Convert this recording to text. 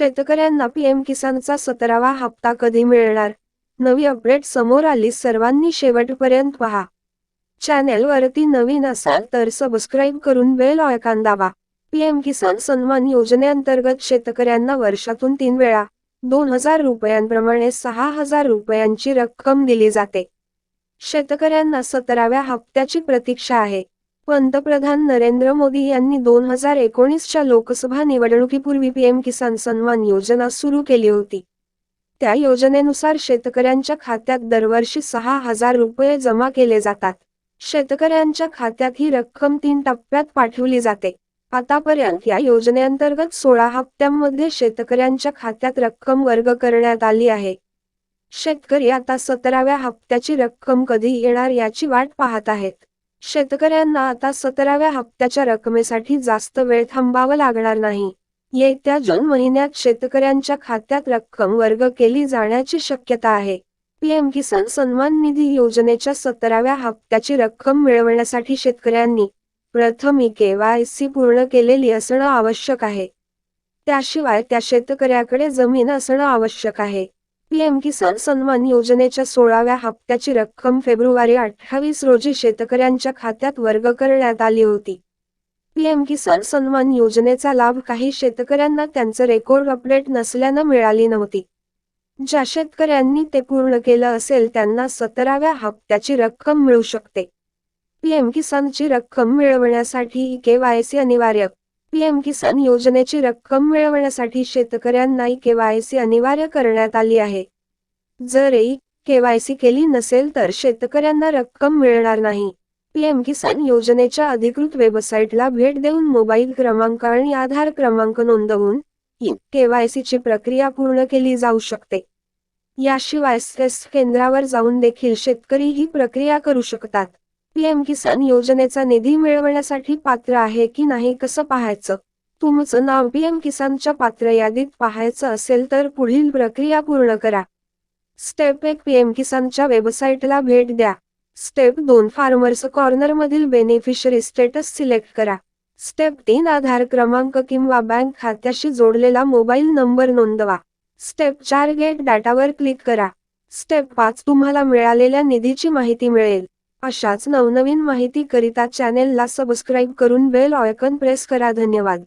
शेतकऱ्यांना पीएम किसानचा सतरावा हप्ता कधी मिळणार? नवी अपडेट समोर आली. सर्वांनी शेवटपर्यंत पहा. चॅनेलवरती नवीन असाल तर सबस्क्राईब करून बेल ऑयकान दाबा. पीएम किसान सन्मान योजनेअंतर्गत शेतकऱ्यांना वर्षातून तीन वेळा दोन हजार रुपयांप्रमाणे सहा हजार रुपयांची रक्कम दिली जाते. शेतकऱ्यांना सतराव्या हप्त्याची प्रतीक्षा आहे. पंतप्रधान नरेंद्र मोदी यांनी दोन हजार एकोणीसच्या लोकसभा निवडणुकीपूर्वी पीएम किसान सन्मान योजना सुरू केली होती. त्या योजनेनुसार शेतकऱ्यांच्या खात्यात दरवर्षी सहा हजार रुपये जमा केले जातात. शेतकऱ्यांच्या खात्यात ही रक्कम तीन टप्प्यात पाठवली जाते. आतापर्यंत या योजनेअंतर्गत सोळा हप्त्यांमध्ये शेतकऱ्यांच्या खात्यात रक्कम वर्ग करण्यात आली आहे. शेतकरी आता सतराव्या हप्त्याची रक्कम कधी येणार याची वाट पाहत आहेत. शेतकऱ्यांना आता सतराव्या हप्त्याच्या रकमेसाठी जास्त वेळ थांबावं लागणार नाही. येत्या जून महिन्यात शेतकऱ्यांच्या खात्यात रक्कम वर्ग केली जाण्याची शक्यता आहे. पीएम किसान सन्मान निधी योजनेच्या सतराव्या हप्त्याची रक्कम मिळवण्यासाठी शेतकऱ्यांनी प्रथम ई केवायसी पूर्ण केलेली असणं आवश्यक आहे. त्याशिवाय त्या शेतकऱ्याकडे जमीन असणं आवश्यक आहे. पीएम किसान सन्मान योजनेच्या सोळाव्या हप्त्याची रक्कम फेब्रुवारी अठ्ठावीस रोजी शेतकऱ्यांच्या खात्यात वर्ग करण्यात आली होती. पीएम किसान सन्मान योजनेचा लाभ काही शेतकऱ्यांना त्यांचं रेकॉर्ड अपडेट नसल्यानं मिळाली नव्हती. ज्या शेतकऱ्यांनी ते पूर्ण केलं असेल त्यांना सतराव्या हप्त्याची रक्कम मिळू शकते. पीएम किसानची रक्कम मिळवण्यासाठी केवायसी अनिवार्य. पीएम किसान योजनेची रक्कम मिळवण्यासाठी शेतकऱ्यांना केवायसी अनिवार्य करण्यात आली आहे. जर केवायसी केली नसेल तर शेतकऱ्यांना रक्कम मिळणार नाही. पीएम किसान योजनेच्या अधिकृत वेबसाईटला भेट देऊन मोबाईल क्रमांक आणि आधार क्रमांक नोंदवून केवायसीची प्रक्रिया पूर्ण केली जाऊ शकते. याशिवाय केंद्रावर जाऊन देखील शेतकरी ही प्रक्रिया करू शकतात. पीएम किसान योजनेचा निधी मिळवण्यासाठी पात्र आहे की नाही कसं पाहायचं? तुमचं नाव पीएम किसानच्या पात्र यादीत पाहायचं असेल तर पुढील प्रक्रिया पूर्ण करा. स्टेप एक पीएम किसानच्या वेबसाईटला भेट द्या. स्टेप दोन फार्मर्स कॉर्नर मधील बेनिफिशरी स्टेटस सिलेक्ट करा. स्टेप तीन आधार क्रमांक किंवा बँक खात्याशी जोडलेला मोबाईल नंबर नोंदवा. स्टेप चार गेट डाटावर क्लिक करा. स्टेप पाच तुम्हाला मिळालेल्या निधीची माहिती मिळेल. अशाच नवनवीन माहिती करिता चॅनेलला सबस्क्राईब करून बेल ऑयकन प्रेस करा. धन्यवाद.